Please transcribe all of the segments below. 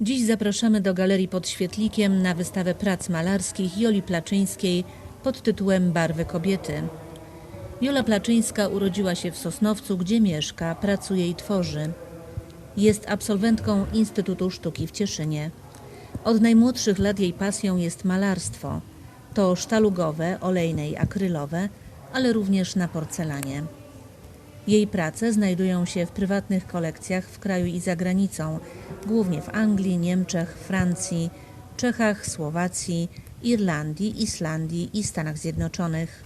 Dziś zapraszamy do Galerii pod Świetlikiem na wystawę prac malarskich Joli Placzyńskiej pod tytułem Barwy kobiety. Jola Placzyńska urodziła się w Sosnowcu, gdzie mieszka, pracuje i tworzy. Jest absolwentką Instytutu Sztuki w Cieszynie. Od najmłodszych lat jej pasją jest malarstwo. To sztalugowe, olejne i akrylowe, ale również na porcelanie. Jej prace znajdują się w prywatnych kolekcjach w kraju i za granicą, głównie w Anglii, Niemczech, Francji, Czechach, Słowacji, Irlandii, Islandii i Stanach Zjednoczonych.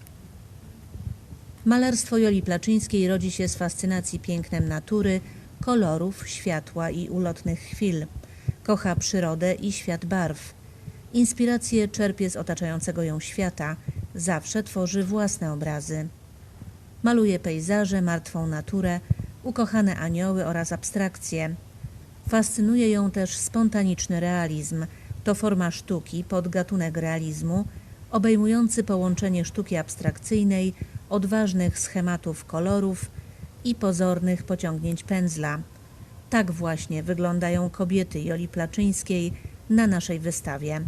Malarstwo Joli Placzyńskiej rodzi się z fascynacji pięknem natury, kolorów, światła i ulotnych chwil. Kocha przyrodę i świat barw. Inspiracje czerpie z otaczającego ją świata. Zawsze tworzy własne obrazy. Maluje pejzaże, martwą naturę, ukochane anioły oraz abstrakcje. Fascynuje ją też spontaniczny realizm. To forma sztuki, podgatunek realizmu, obejmujący połączenie sztuki abstrakcyjnej, odważnych schematów kolorów i pozornych pociągnięć pędzla. Tak właśnie wyglądają kobiety Joli Placzyńskiej na naszej wystawie.